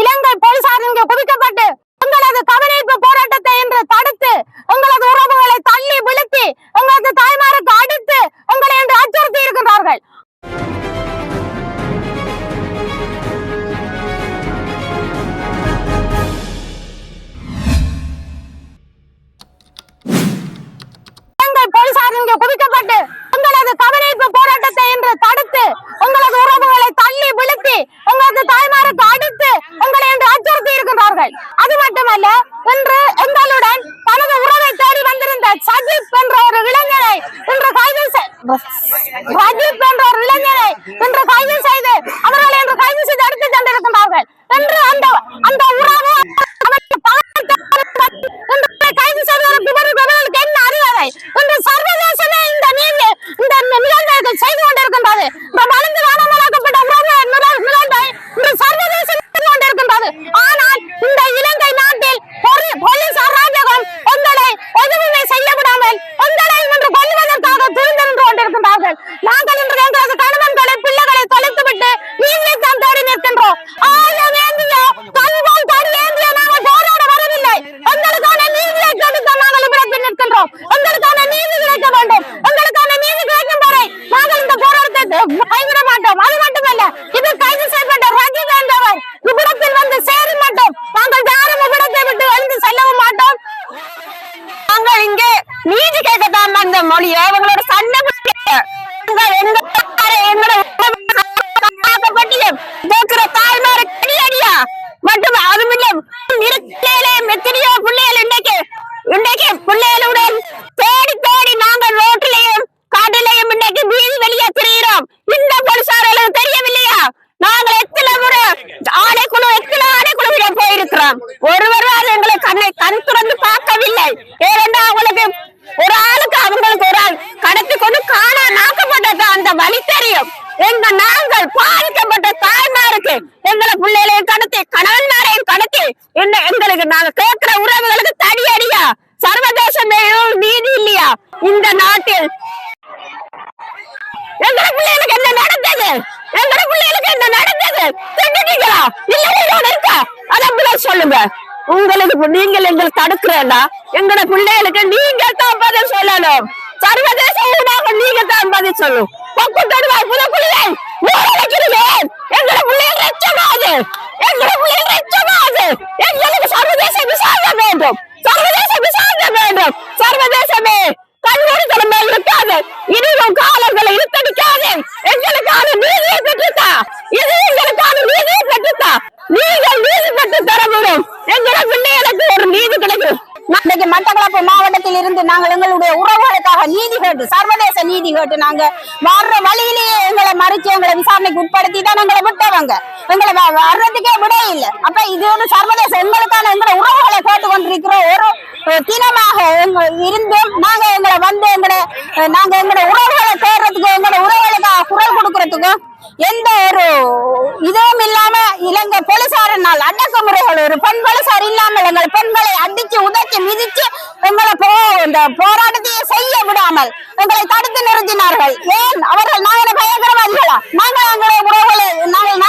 இலங்கை போலீசார் இங்கு குவிக்கப்பட்டு எங்களது கவனிப்பு போராட்டத்தை இன்று தடுத்து எங்களது உறவுகளை தள்ளி விழுத்தி எங்களது தாய்மாருக்கு அடித்து எங்களை இன்று அச்சுறுத்தி இருக்கின்றார்கள். நீதி கேட்கத்தான் வந்த மொழிய இவங்களோட சண்டை பிடிக்க. நாங்கள் கடியடியா மற்றும் அதுமில்ல நிறுத்தையிலே எத்தனையோ பிள்ளைகள் இந்த நாட்டில் எங்கட பிள்ளைகளுக்கு என்ன நடந்தது? எங்கட பிள்ளைகளுக்கு என்ன நடந்தது? திட்டுட்டீங்களா இல்ல உயிரோட இருக்கா? அத சொல்லுங்க. உங்களுக்கு இப்ப நீங்கள் எங்களை தடுக்கிறேன்னா எங்கட பிள்ளைகளுக்கு நீங்க தான் பதில் சொல்லணும். சர்வதேச ஊடாக நீங்க தான் பதில் சொல்லும் பொக்கு தொடுவாய் புதக்குழியை. ஊரடைக்கிறீர்கள் எங்கட பிள்ளைகள் ரச்சமாது. எங்கட பிள்ளைகள் ரச்சமாது. எங்களுக்கு சர்வதேச விசாரணை வேண்டும். சர்வதேச விசாரணை வேண்டும். சர்வதேசமே கண்மூடித்தனமே இருக்காது. இனியும் காலங்களை இழுத்தடிக்காது. எங்களுக்கான நீதியை பெற்றுத்தா இது எங்களுக்கான நீதியை பெற்றுத்தா நீங்கள் நீதி பெற்று தர முடியும் எங்களோட பிள்ளைகளுக்கு ஒரு நீதி கிடைக்கும். இன்றைக்கு மட்டக்களப்பு மாவட்டத்தில் இருந்து நாங்கள் எங்களுடைய உறவுகளுக்காக நீதி கேட்டு சர்வதேச நீதி கேட்டு நாங்க வர்ற வழியிலேயே எங்களை மறிச்சு எங்களை விசாரணைக்கு உட்படுத்தி தான் எங்களை விட்டவங்க. எங்களை வர்றதுக்கே விட இல்லை அப்ப இது ஒரு சர்வதேச எங்களுக்கான எங்களை உறவுகளை கேட்டு கொண்டிருக்கிற ஒரு அஹ், இருந்தும். நாங்க எங்களை வந்து எங்களை அஹ், நாங்க எங்களோட உறவுகளை தேடுறதுக்கு எங்களோட உறவுகளுக்காக குரல் கொடுக்கறதுக்கும் எந்த ஒரு இதுவும் இல்லாம இலங்கை போலீசாரினால் அடக்குமுறைகள் ஒரு பெண் போலீசார் இல்லாமல் எங்கள் பெண்களை அடிச்சு உதைச்சு மிதிச்சு எங்களை போ இந்த போராட்டத்தையே செய்ய விடாமல் எங்களை தடுத்து நிறுத்தினார்கள். ஏன்? அவர்கள் நாங்கள் பயங்கரவாதிகளா? நாங்கள் எங்களை உறவுகளை நாங்கள்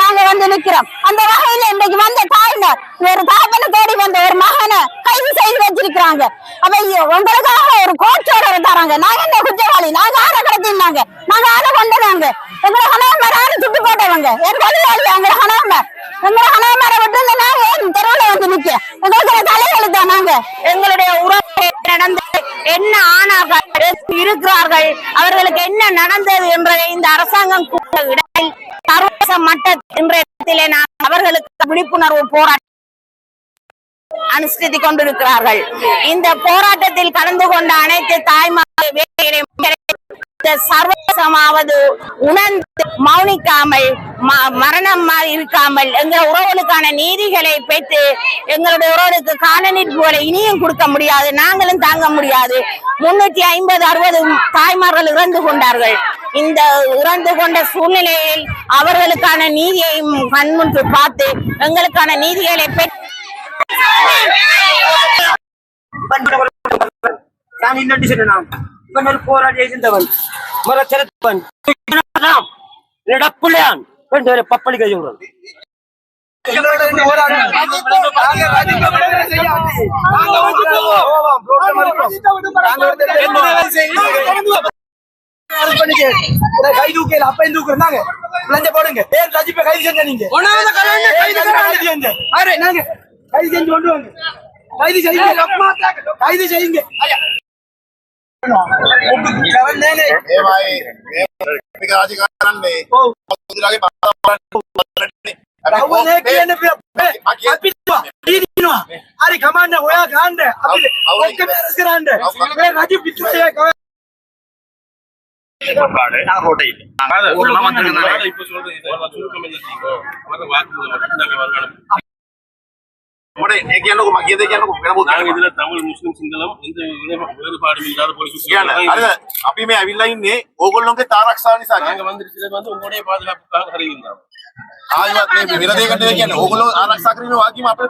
நாங்க வந்து நிக்கிறோம். அந்த வகையில இன்றைக்கு வந்த தாய்மார் ஒரு தாப்பனை தேடி வந்த ஒரு மகனை கைது செய்து வச்சிருக்கிறாங்க. அப்ப உங்களுக்காக ஒரு கோச்சோட தராங்க நாங்க என்ன குற்றவாளி? நாங்க ஆட கடத்தினாங்க. நாங்க ஆட கொண்டதாங்க. எங்களை ஹனாமர் ஆறு சுட்டு போட்டவங்க. என் கொலையாளி எங்களை ஹனாமர். எங்களை ஹனாமரை விட்டு இந்த நாங்க ஏன் தெருவில் வந்து நிக்க எங்களுக்கு தலைகளுதா நாங்க. எங்களுடைய உறவு நடந்து என்ன ஆனார்கள் இருக்கிறார்கள்? அவர்களுக்கு என்ன நடந்தது என்பதை இந்த அரசாங்கம் கூட இடையில் சர்வதேச மட்ட என்ற இடத்திலே நான் அவர்களுக்கு விழிப்புணர்வு போராட்டம் அனுஷ்டித்துக் கொண்டிருக்கிறார்கள். இந்த போராட்டத்தில் கலந்து கொண்ட அனைத்து தாய்மார்கள் சர்வசமாவது உணர்ந்து மௌனிக்காமல் ம- மரணம் இருக்காமல் எங்கள் உறவுகளுக்கான நீதிகளை பெற்று எங்களுடைய உறவுகளுக்கு காலநீட்புகளை இனியும் கொடுக்க முடியாது நாங்களும் தாங்க முடியாது. முன்னூத்தி ஐம்பது அறுபது தாய்மார்கள் இறந்து கொண்டார்கள். இந்த இறந்து கொண்ட சூழ்நிலையில் அவர்களுக்கான நீதியையும் கண்முன்று பார்த்து எங்களுக்கான நீதிகளை பெற்று சொன்னான் இவன் ஒரு போராடி இருந்தவன் மரச்சரத்தவன் இடப்புள்ளையான் ரெண்டு பேரை பப்பளி கை கைது அப்ப இந்த இருந்தாங்க லஞ்ச போடுங்க ஏன் ரஜிப்பை கைது செஞ்ச நாங்க கைது செஞ்சு கொண்டு வாங்க கைது செய்யுங்க கைது செய்யுங்க రాజకీయాలన్నీ అరే కమాండ్ హోయా కాండే అప్పుడు ఒక్క మేరస్ కాండే రాజీవ్ పిచ్చోయా கோட்டை இதுல தமிழ் முஸ்லிம் சிங்களம் எந்த வேறுபாடும் இல்லாத போலீஸ் அப்பயுமே அவில்லை ஒவ்வொருவங்க தாராக் சாணி சார் நாங்க வந்திருக்கிறது வந்து உங்களுடைய பாதுகாப்புக்காக அறிவிந்தோம் விரதை கண்டு வைக்கணும் ஒவ்வொரு ஆராய்ச்சி சாக்கரையும் வாக்கியம் அப்படி